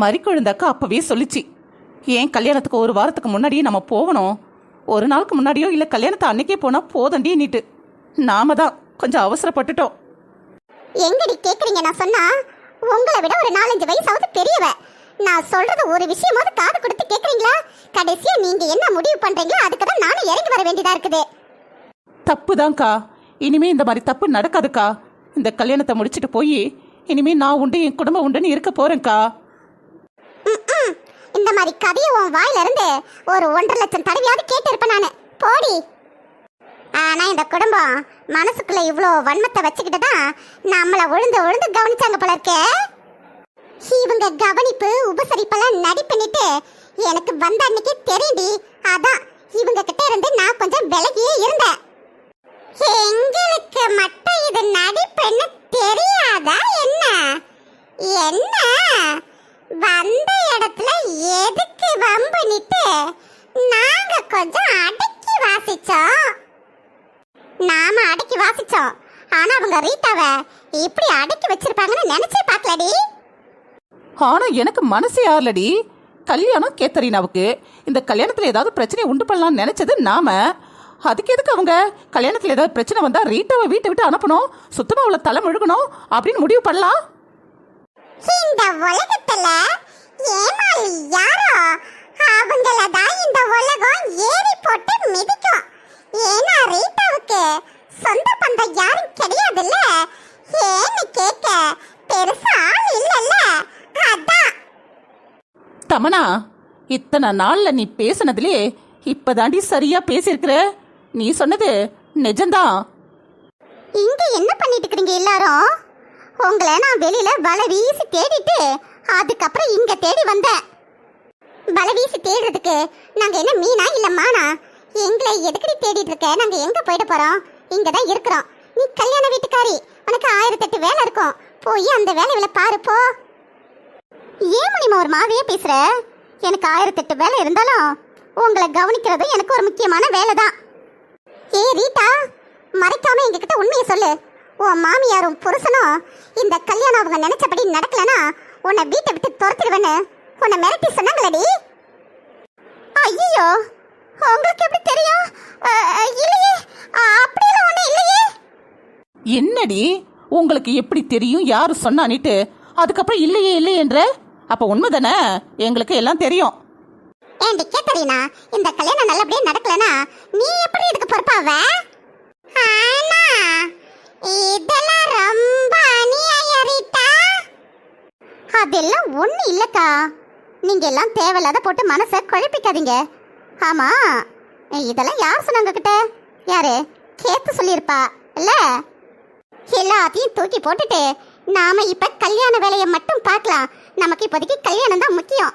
மறிக்கொழுந்தாக்கா அப்பவே சொல்லிச்சு. ஏன் கல்யாணத்துக்கு ஒரு வாரத்துக்கு முன்னாடியே நம்ம போகணும்? ஒரு நாளுக்கு முன்னாடியோ இல்லை கல்யாணத்தை அன்னைக்கே போனால் போதண்டி நீட்டு. நாம தான் கொஞ்சம் அவசரப்பட்டுட்டோம். எங்கடி கேக்குறீங்க? நான் சொன்னா உங்களை விட ஒரு நாலஞ்சு வயசாவது பெரியவ. நான் சொல்றது ஒரு விஷயமாவது காது கொடுத்து கேக்குறீங்களா? கடைசியா நீங்க என்ன முடிவு பண்றீங்களோ அதுக்கு தான் நானும் இறங்கி வர வேண்டியதா இருக்குது. தப்பு தான்க்கா இனிமே இந்த மாதிரி தப்பு நடக்காதுக்கா. இந்த கல்யாணத்தை முடிச்சிட்டு போய் இனிமே நான் உண்டு என் குடும்பம் உண்டுன்னு இருக்க போறேன்க்கா. இந்த மாதிரி கதையை உன் வாயில இருந்து ஒரு ஒன்றரை லட்சம் தடவையாவது கேட்டிருப்பேன் நான். போடி. ஆனா இந்த குடும்பம் மனசுக்குள்ள இவ்வளோ வன்மத்தை வச்சுக்கிட்டு தான் நம்மளை விழுந்து உழுந்து கவனிச்சாங்க போல இருக்கே. இவங்க கவனிப்பு உபசரிப்பெல்லாம் நடிப்புன்னுட்டு எனக்கு வந்த அன்னைக்கு தெரியுடி அதான் இவங்க கிட்ட இருந்து நான் கொஞ்சம் விலகியே இருந்தேன். எங்களுக்கு மட்டும் இது நடிப்புன்னு தெரியாதா என்ன? என்ன? வந்த இடத்துல எதுக்கு வம்புனிட்டு நாங்க கொஞ்சம் அடக்கி வாசிச்சோம். நாம அடக்கி வாசிச்சோம். ஆனா அவங்க ரீட்டாவை இப்படி அடக்கி வச்சிருப்பாங்கன்னு நினைச்சே பார்க்கலடி. ஆனா எனக்கு மனசு ஆறலடி. கல்யாணம் கேத்தரினாவுக்கு. இந்த கல்யாணத்துல ஏதாவது பிரச்சனை உண்டு பண்ணலாம்னு நினைச்சது நாம. அதுக்கு எதுக்கு அவங்க? கல்யாணத்துல ஏதாவது பிரச்சனை வந்தா ரீட்டாவை வீட்டை விட்டு அனுப்பணும்? சுத்தமா அவளை தலை முழுகணும் அப்படின்னு முடிவு பண்ணலாம். இந்த உலகத்துல ஏமாளி யாரோ? அவங்கள தான் இந்த உலகம் ஏறி போட்டு மிதிக்கும். ஏன்னா ரீட்டாவுக்கு சொந்த பந்தம் யாரும் கிடையாதுல்ல? ஏன்னு கேட்க பெருசா ஆள் இல்லல்ல. அதான். தமனா இத்தனை நாள்ல நீ பேசுனதுலே இப்பதாண்டி சரியா பேசியிருக்கிற? நீ சொன்னது நிஜம்தான். இங்க என்ன பண்ணிட்டு இருக்கீங்க எல்லாரும்? உங்களை நான் வெளியில வலை வீசி தேடிட்டு அதுக்கப்புறம் இங்க தேடி வந்தேன். வலை வீசி தேடுறதுக்கு நாங்க என்ன மீனா இல்ல மானா? எங்களை எதுக்கடி தேடிட்டு இருக்க? நாங்க எங்க போயிட போறோம்? இங்க தான் இருக்கிறோம். நீ கல்யாண வீட்டுக்காரி. உனக்கு ஆயிரத்தெட்டு வேலை இருக்கும். போய் அந்த வேலையில பாரு போ. ஏன் மணிமா ஒரு மாதிரியே பேசுற? எனக்கு ஆயிரத்தெட்டு வேலை இருந்தாலும் உங்களை கவனிக்கிறது எனக்கு ஒரு முக்கியமான வேலை தான் ஏ ரீட்டா மறைக்காம எங்ககிட்ட உண்மையை சொல்லு. உன் மாமியாரும் புருஷனும் இந்த கல்யாணம் அவங்க நினைச்சபடி நடக்கலனா உன்னை வீட்டை விட்டு துரத்திடுவேன்னு உன்னை மிரட்டி சொன்னாங்களடி. ஐயோ உங்களுக்கு எப்படி தெரியும்? இல்லையே. அப்படியெல்லாம் ஒன்றும் இல்லையே. என்னடி? உங்களுக்கு எப்படி தெரியும்? யாரு சொன்னானிட்டு அதுக்கப்புறம் இல்லையே இல்லையேன்ற அப்ப உண்மைதானே? எங்களுக்கு எல்லாம் தெரியும். ஏண்டி கேத்தரீனா இந்த கல்யாணம் நல்லபடியா நடக்கலனா நீ எப்படி இதுக்கு பொறுப்பாவ? ஆனா இதெல்லாம் ரொம்ப அநியாயம் ரீட்டா அதெல்லாம் ஒண்ணு இல்லக்கா. நீங்க எல்லாம் தேவையில்லாத போட்டு மனசை குழப்பிக்காதீங்க. ஆமா இதெல்லாம் யார் சொன்னாங்க கிட்ட யாரு? கேத்து சொல்லியிருப்பா இல்ல? எல்லாத்தையும் தூக்கி போட்டுட்டு நாம இப்ப கல்யாண வேலையை மட்டும் பார்க்கலாம். நமக்கு இப்போதைக்கு கல்யாணம் தான் முக்கியம்.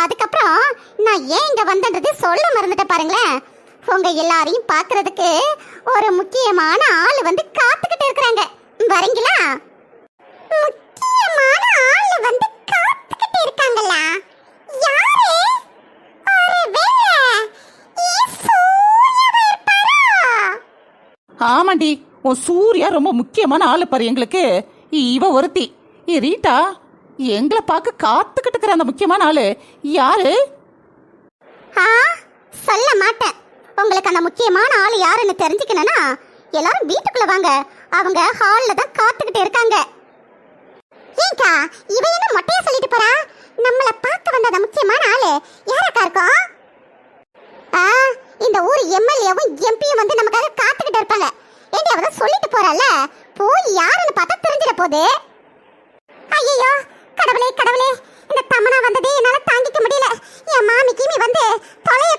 அதுக்கப்புறம் நான் ஏன் இங்க வந்தன்றது சொல்ல மறந்துட்டேன் பாருங்களேன். உங்க எல்லாரையும் பார்க்கிறதுக்கு ஒரு முக்கியமான ஆள் வந்து காத்துக்கிட்டு இருக்கிறாங்க. வரீங்களா? முக்கியமான ஆள் வந்து காத்துக்கிட்டு இருக்காங்களா? யாரு? ஆமாண்டி உன் சூர்யா ரொம்ப முக்கியமான ஆளு பாரு எங்களுக்கு. இவ ஒருத்தி. ஏ ரீட்டா எங்களை பார்க்க காத்துக்கிட்டு இருக்கிற அந்த முக்கியமான ஆளு யாரு? ஆ சொல்ல மாட்டேன். உங்களுக்கு அந்த முக்கியமான ஆள் யாருன்னு தெரிஞ்சுக்கணும்னா எல்லாரும் வீட்டுக்குள்ள வாங்க. அவங்க ஹால்ல தான் காத்துக்கிட்டு இருக்காங்க. ஏங்கா இவ என்ன மொட்டையா சொல்லிட்டு போறா? நம்மள பார்க்க வந்த அந்த முக்கியமான ஆளு யாரக்கா இருக்கும் ஆ இந்த ஊர் எம்எல்ஏவும் எம்பியும் வந்து நமக்காக காத்துக்கிட்டு இருப்பாங்க. ஏண்டி அவ சொல்லிட்டு போறால? போய் யாருன்னு பார்த்தா தெரிஞ்சிட போகுது. ஐயோ கடவுளே கடவுளே இந்த தமனா வந்ததே என்னால தாங்கிக்க முடியல. என் மாமிக்கு நீ வந்து தொலைய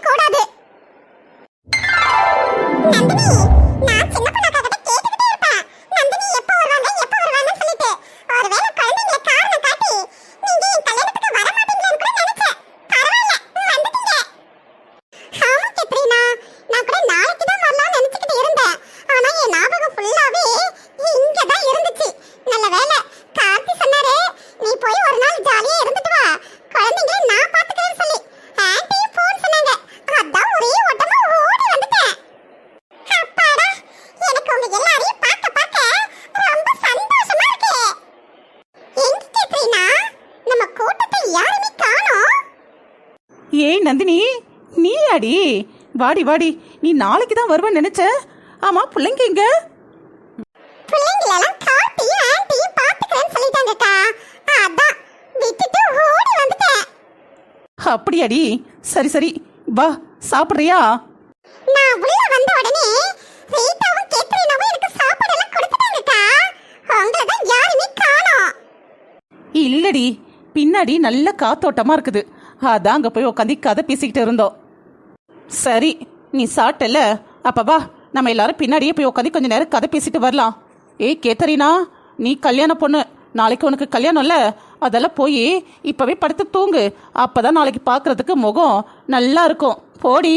ஏய் நந்தினி நீ அடி வாடி வாடி. நீ நாளைக்கு தான் வருவேன்னு நினைச்ச? ஆமா பிள்ளைங்க எங்க? பிள்ளைங்களெல்லாம் கார்த்தியும் ஆன்ட்டியும் பாத்துக்கிறேன்னு சொல்லிட்டாங்கக்கா அதான் விட்டுட்டு ஓடி வந்துட்டேன். அப்படியாடி? சரி சரி. வா சாப்பிட்றியா? நான் உள்ள வந்த உடனே ரீட்டாவும் கேத்ரினாவும் எனக்கு சாப்பாடெல்லாம் கொடுத்துட்டாங்கக்கா உங்களை தான் யாருமே காணோம். இல்லடி. பின்னாடி நல்ல காத்தோட்டமா இருக்குது. அதான் அங்கே போய் உட்காந்து கதை பேசிக்கிட்டு இருந்தோம். சரி நீ சாப்பிட்டல அப்போ வா நம்ம எல்லாரும் பின்னாடியே போய் உட்காந்து கொஞ்ச நேரம் கதை பேசிட்டு வரலாம். ஏய் கேத்தரினா நீ கல்யாண பொண்ணு. நாளைக்கு உனக்கு கல்யாணம்ல அதெல்லாம் போய் இப்போவே படுத்து தூங்கு. அப்போ தான் நாளைக்கு பார்க்குறதுக்கு முகம் நல்லா இருக்கும். போடி.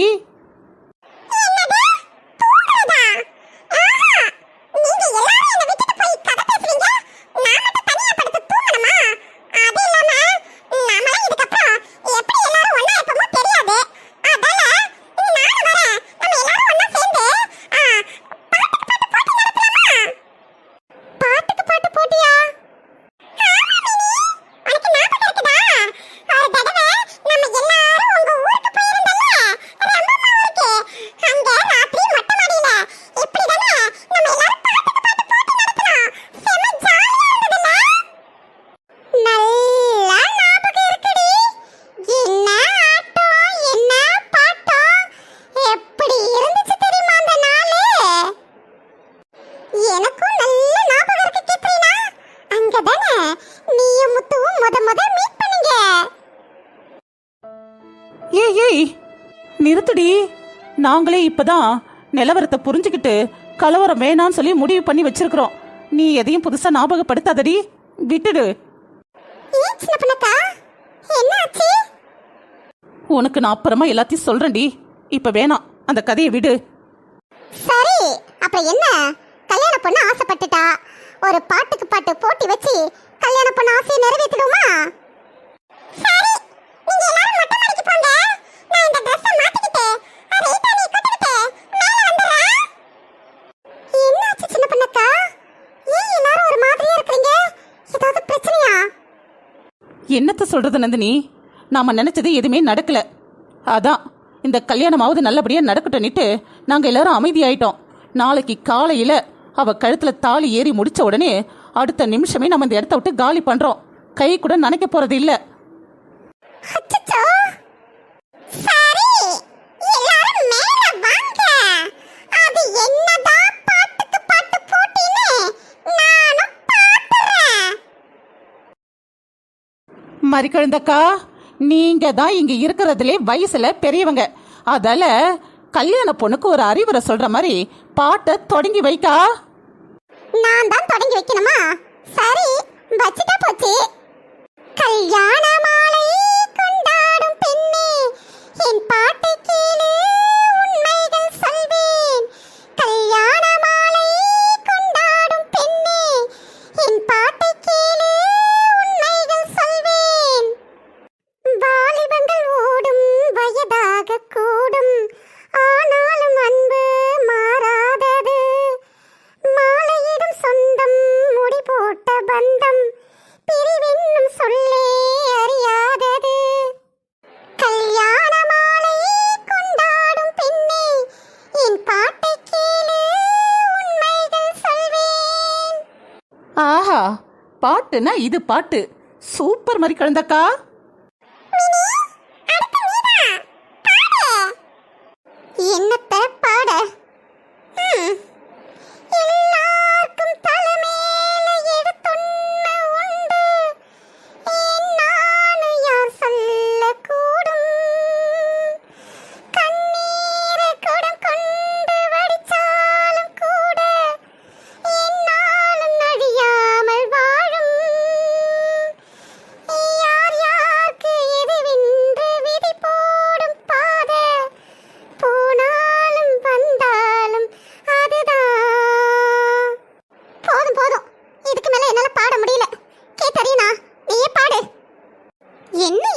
இப்பதான் நிலவரத்தை புரிஞ்சுக்கிட்டு கலவரம் வேணான்னு சொல்லி முடிவு பண்ணி வச்சிருக்கிறோம். நீ எதையும் புதுசா ஞாபகப்படுத்தாதடி. விட்டுடு. உனக்கு நான் அப்புறமா எல்லாத்தையும் சொல்றேன்டி. இப்ப வேணாம். அந்த கதையை விடு. சரி. அப்புறம் என்ன? கல்யாண பொண்ணு ஆசைப்பட்டுட்டா. ஒரு பாட்டுக்கு பாட்டு போட்டி வச்சு கல்யாண பொண்ணு ஆசையை நிறைவேற்றிடுமா சரி. நீங்க எல்லாரும் மொட்டை மாடிக்கு போங்க. நான் இந்த ட்ரெஸ்ஸை மாத்திக்கிட்டு ரீட்டா நீ கூட்டிக்கிட்டு மேல வந்துடுறேன் என்னாச்சு சின்ன பண்ணக்கா ஏன் எல்லாரும் ஒரு மாதிரியா இருக்கீங்க ஏதாவது பிரச்சனையா என்னத்த சொல்கிறது நந்தினி? நாம் நினச்சது எதுவுமே நடக்கலை. அதான் இந்த கல்யாணமாவது நல்லபடியாக நடக்கட்டும்னுட்டு நாங்கள் எல்லாரும் அமைதியாயிட்டோம். நாளைக்கு காலையில் அவள் கழுத்தில் தாலி ஏறி முடிச்ச உடனே அடுத்த நிமிஷமே நம்ம இந்த இடத்த விட்டு காலி பண்ணுறோம் கை கூட நினைக்க போகிறது இல்லை அச்சச்சோ சரி எல்லாரும் மேல வாங்க அது என்னதான் பாட்டுக்கு பாட்டு போட்டின்னு நானும் பாத்துறேன் மறிக்கழுந்தக்கா? நீங்கள் தான் இங்கே இருக்கிறதுலே வயசில் பெரியவங்க. அதால் கல்யாண பொண்ணுக்கு ஒரு அறிவுரை சொல்கிற மாதிரி பாட்டை தொடங்கி வைக்கா. நான் தான் தொடங்கி வைக்கணுமா? சரி வச்சுட்டா போச்சு. கல்யாண மாலை கொண்டாடும் பெண்ணே என் பாட்டை கேளு. பாட்டுனா இது பாட்டு? சூப்பர் மாதிரி கலந்தக்கா.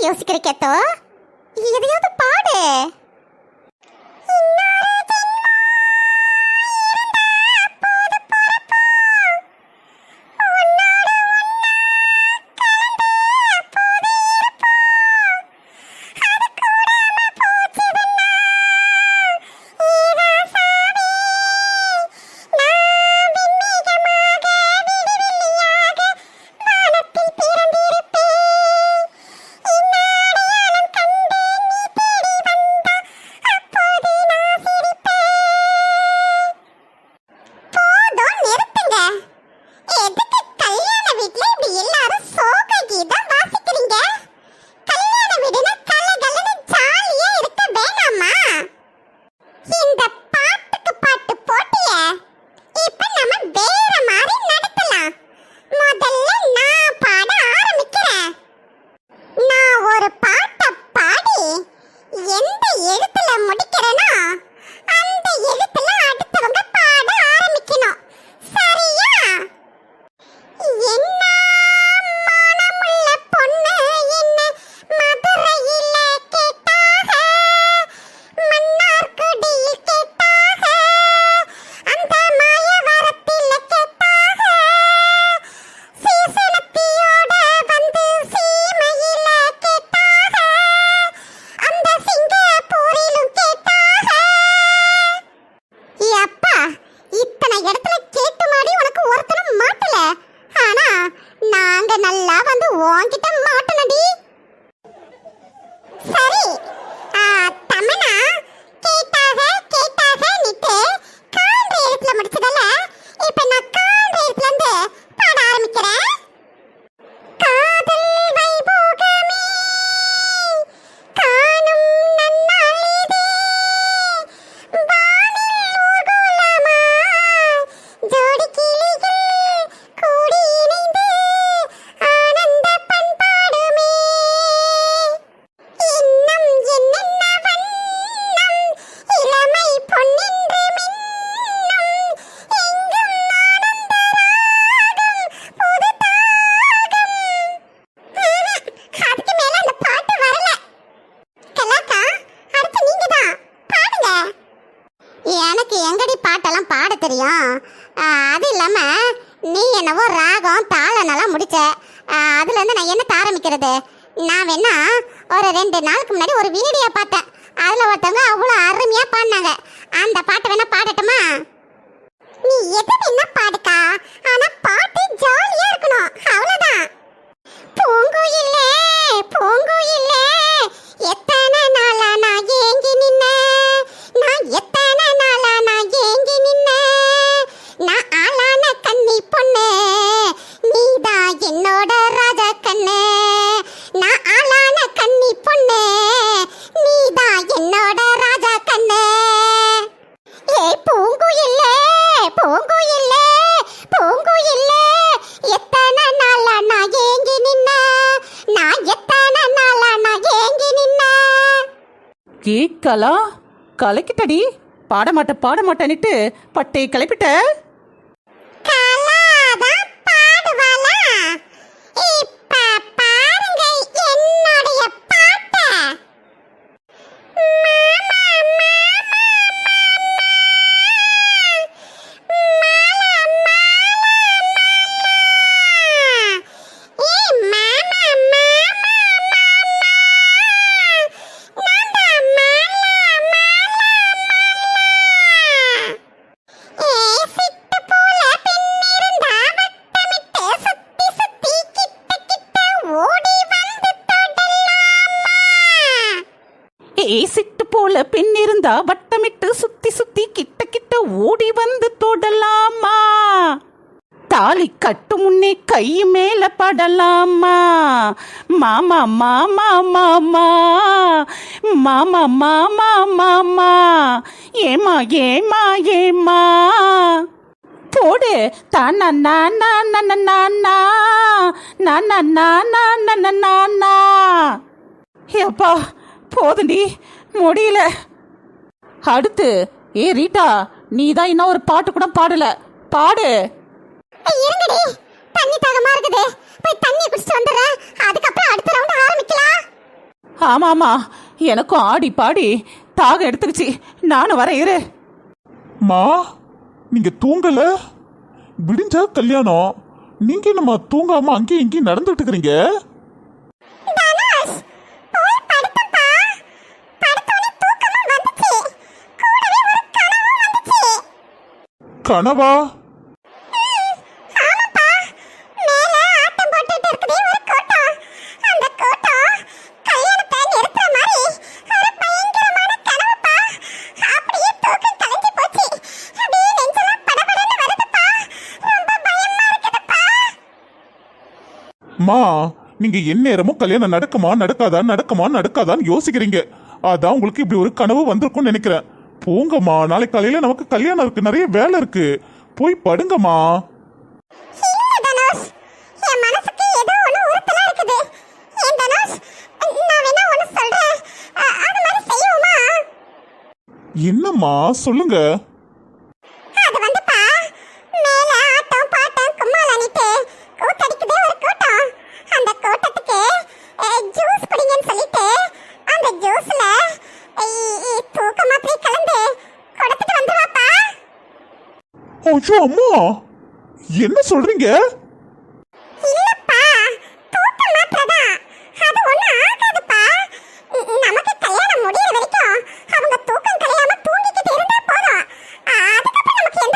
யோசிக்கிறக்கேத்தோ முடிக்கிற அது இல்லாம நீ என்னவோ ராகம் தாளனெல்லாம் முடிச்ச. அதுல இருந்து நான் என்னத்த ஆரம்பிக்கிறது? நான் வேணா ஒரு ரெண்டு நாளுக்கு முன்னாடி ஒரு வீடியோ பார்த்தேன். அதுல ஒருத்தவங்க அவ்வளோ அருமையா பாடினாங்க. அந்த பாட்டை வேணா பாடட்டுமா? நீ எது வேணா பாடுக்கா. ஆனா பாட்டு ஜாலியா இருக்கணும். அவ்வளவுதான். பூங்குயிலே பூங்குயிலே எத்தனை நாளா நான் ஏங்கினி கலா கலக்கிட்டடி. பாடமாட்ட பாடமாட்டேன்னுட்டு பாட பட்டை கிளப்பிட்ட. ஏய் சிட்டு போல பெண் இருந்தா வட்டமிட்டு சுத்தி சுத்தி கிட்ட கிட்ட ஓடி வந்து தொடலாமா? தாலி கட்டு முன்னே கை மேல படலாமா? மாமா மாமா மாமா மாமா மாமா மாமா ஏமா ஏமா ஏமா? போடு. தானா நானா நானா நானா நானா நானா நானா நானா ஏப்பா போதுண்டி முடியல. அடுத்து ஏ ரீட்டா நீ தான் இன்னும் ஒரு பாட்டு கூட பாடல. பாடு. இருங்கடி. தண்ணி தாகமா இருக்குது. போய் தண்ணி குடிச்சிட்டு வந்துடுறேன். அதுக்கப்புறம் அடுத்த ரவுண்ட் ஆரம்பிக்கலாம். ஆமா ஆமா. எனக்கும் ஆடி பாடி தாகம் எடுத்துக்கிச்சு. நானும் வரேன் இரு. மா நீங்க தூங்கல? விடிஞ்சா கல்யாணம். நீங்க என்னம்மா தூங்காம அங்கேயும் இங்கேயும் நடந்துட்டு இருக்கிறீங்க? இருக்குதுப்பா. மா நீங்க எந்நேரமும் கல்யாணம் நடக்குமா நடக்காதா நடக்குமா நடக்காதான்னு யோசிக்கிறீங்க. அதான் உங்களுக்கு இப்படி ஒரு கனவு வந்திருக்கும்னு நினைக்கிறேன். போங்கம்மா. நாளைக்கு காலையில நமக்கு கல்யாணம் இருக்கு. நிறைய வேலை இருக்கு. போய் படுங்கம்மா. இல்ல தனுஷ் என் மனசுக்கு ஏதோ ஒண்ணு உறுத்தலா இருக்குது ஏன் தனுஷ் நான் வேணா ஒண்ணு சொல்றேன் அ- அது மாதிரி செய்வோமா என்னம்மா சொல்லுங்க அது வந்துப்பா மேல ஆட்டம் பாட்டம் கும்மாலானிட்டு கூத்தடிக்குதே ஒரு கூட்டம் அந்த கூட்டத்துக்கு ஜூஸ் குடிங்கன்னு சொல்லிட்டு அந்த ஜூஸ்ல தூக்க மாத்திரை கலந்து கொடுத்துட்டு வந்துருவாப்பா ஐயோ அம்மா என்ன சொல்றீங்க இல்லப்பா தூக்க மாத்திரை தான் அது ஒண்ணும் ஆகாதுப்பா ந- நமக்கு கல்யாணம் முடியற வரைக்கும் அவங்க தூக்கம் கலையாம தூங்கிக்கிட்டு இருந்தா போதும் அ- அதுக்கப்புறம் நமக்கு எந்த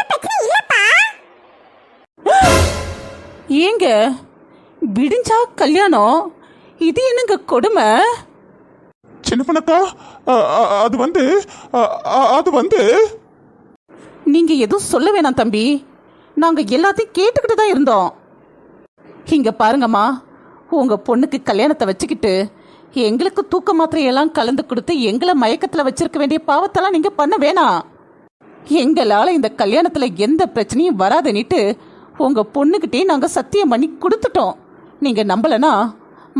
பிரச்சனையும் இல்லப்பா. ஏங்க விடிஞ்சா கல்யாணம்? இது என்னங்க கொடுமை? சின்ன பண்ணக்கா அது வந்து அது வந்து நீங்க எதுவும் சொல்ல வேணாம் தம்பி. நாங்க எல்லாத்தையும் கேட்டுக்கிட்டு தான் இருந்தோம். இங்க பாருங்கம்மா உங்க பொண்ணுக்கு கல்யாணத்தை வச்சுக்கிட்டு எங்களுக்கு தூக்க மாத்திரையெல்லாம் கலந்து கொடுத்து எங்களை மயக்கத்துல வச்சிருக்க வேண்டிய பாவத்தெல்லாம் நீங்க பண்ண வேணாம். எங்களால இந்த கல்யாணத்துல எந்த பிரச்சனையும் வராதுன்னுட்டு உங்க பொண்ணுகிட்டே நாங்க சத்தியம் பண்ணி கொடுத்துட்டோம். நீங்க நம்பலனா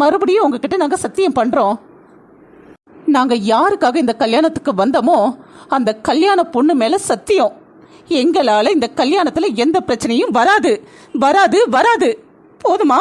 மறுபடியும் உங்ககிட்ட நாங்க சத்தியம் பண்றோம். நாங்க யாருக்காக இந்த கல்யாணத்துக்கு வந்தோமோ அந்த கல்யாண பொண்ணு மேல சத்தியம். எங்களால இந்த கல்யாணத்துல எந்த பிரச்சனையும் வராது. வராது வராது. போதுமா?